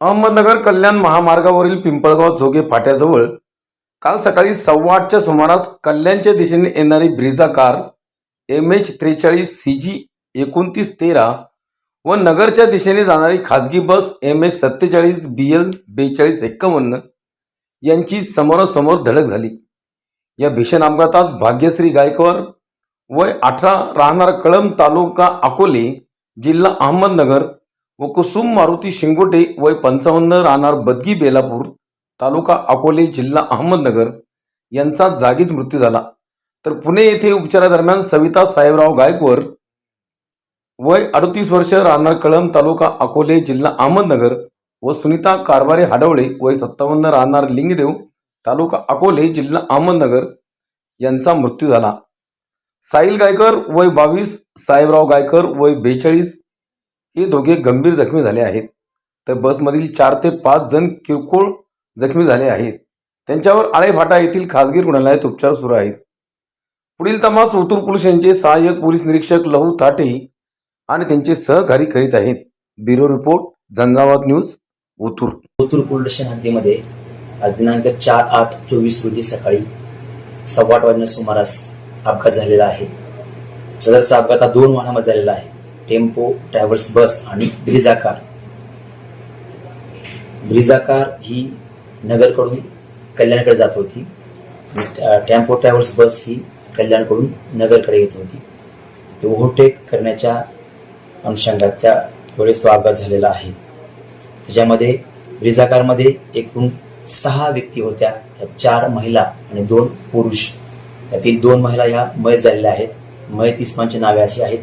अहमदनगर कल्याण महामार्गावरील पिंपळगाव झोगे फाट्याजवळ काल सकाळी सव्वा आठच्या सुमारास कल्याणच्या दिशेने येणारी ब्रिझा कार एम एच त्रेचाळीस सी जी एकोणतीस तेरा व नगरच्या दिशेने जाणारी खाजगी बस एम एच सत्तेचाळीस बी एल बेचाळीस एक्कावन्न यांची समोरासमोर धडक झाली. या भीषण अपघातात भाग्यश्री गायकवाड वय अठरा राहणार कळंब तालुका अकोले जिल्हा अहमदनगर व कुसुम मारुती शिंगोटे वय पंचावन्न राहणार बदगी बेलापूर तालुका अकोले जिल्हा अहमदनगर यांचा जागीच मृत्यू झाला. तर पुणे येथे उपचारादरम्यान सविता साहेबराव गायकवर वय अडतीस वर्ष राहणार कळम तालुका अकोले जिल्हा अहमदनगर व सुनीता कारभारे हाडवळे वय सत्तावन्न राहणार लिंगदेव तालुका अकोले जिल्हा अहमदनगर यांचा मृत्यू झाला. साहिल गायकर वय बावीस साहेबराव गायकर वय बेचाळीस हे दोघे गंभीर जखमी झाले आहेत. तर बसमधील चार ते पाच जण किरकोळ जखमी झाले आहेत. त्यांच्यावर आळेफाटा येथील खासगी रुग्णालयात उपचार सुरू आहेत. पुढील तपास ओतूर पोलीस यांचे सहाय्यक पोलीस निरीक्षक लहू थाटे आणि त्यांचे सहकारी करीत आहेत. Bureau report Jhanjhavat news Otur Kothrud police station हद्दीमध्ये आज दिनांक चार आठ चोवीस रोजी सकाळी सव्वा आठ वाजण्या सुमारास अपघात झालेला आहे. सदरचा अपघात हा दोन वाहनामध्ये झालेला आहे. टेम्पो ट्रॅव्हल्स बस आणि ब्रिझा कार. ब्रिझा कार ही नगरकडून कल्याणकडे जात होती. टेम्पो ट्रॅव्हल्स बस ही कल्याणकडून नगरकडे येत होती. ते ओव्हरटेक करण्याच्या अनुषंगात त्या वेळेस तो अपघात झालेला आहे. त्याच्यामध्ये ब्रिझा कारमध्ये एकूण सहा व्यक्ती होत्या. त्यात चार महिला आणि दोन पुरुष. त्यातील दोन महिला ह्या मयत झालेल्या आहेत. मयत इस्मांची नावे अशी आहेत.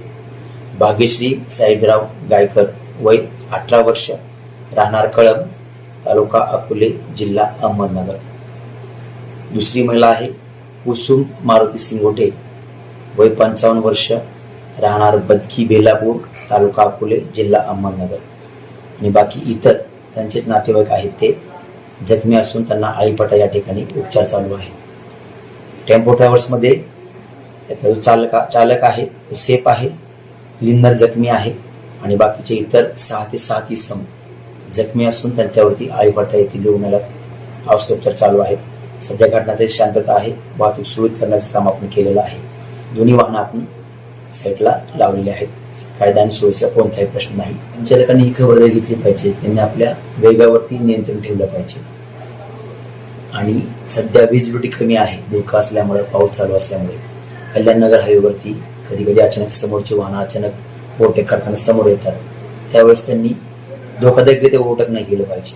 भाग्यश्री साहेबराव गायकर वय अठरा वर्ष राहणार कळंब तालुका अकोले जिल्हा अहमदनगर. दुसरी महिला आहे कुसुम मारुती सिंगोटे वय पंचावन्न वर्ष राहणार बदकी बेलापूर तालुका अकोले जिल्हा अहमदनगर. आणि बाकी इतर त्यांचेच नातेवाईक आहेत ते जखमी असून त्यांना आळीपाटा या ठिकाणी उपचार चालू आहे. टेम्पो ट्रॅव्हल्समध्ये त्याचा जो चालका चालक आहे तो सेफ आहे. क्लिनर जखमी आहे आणि बाकीचे इतर सहा ते सात इसम जखमी असून त्यांच्यावरती आळीपाटा येथील रुग्णालयात औषधोपचार चालू आहेत. सध्या घटनातील शांतता आहे. वाहतूक सुरळीत करण्याचं काम आपण केलेलं आहे. दोन्ही वाहनं आपण साईडला लावलेले आहेत. कायदा आणि सोयीचा कोणताही प्रश्न नाही. संचालकांनी ही खबरदारी घेतली पाहिजे. त्यांनी आपल्या वेगावरती नियंत्रण ठेवलं पाहिजे. आणि सध्या विजिबिलिटी कमी आहे. धोका असल्यामुळे पाऊस चालू असल्यामुळे कल्याणनगर हायवेवरती कधी कधी अचानक समोरची वाहन अचानक ओव्हरटेक करताना समोर येतात. त्यावेळेस त्यांनी धोकादायक ते ओव्हरटेक नाही केलं पाहिजे.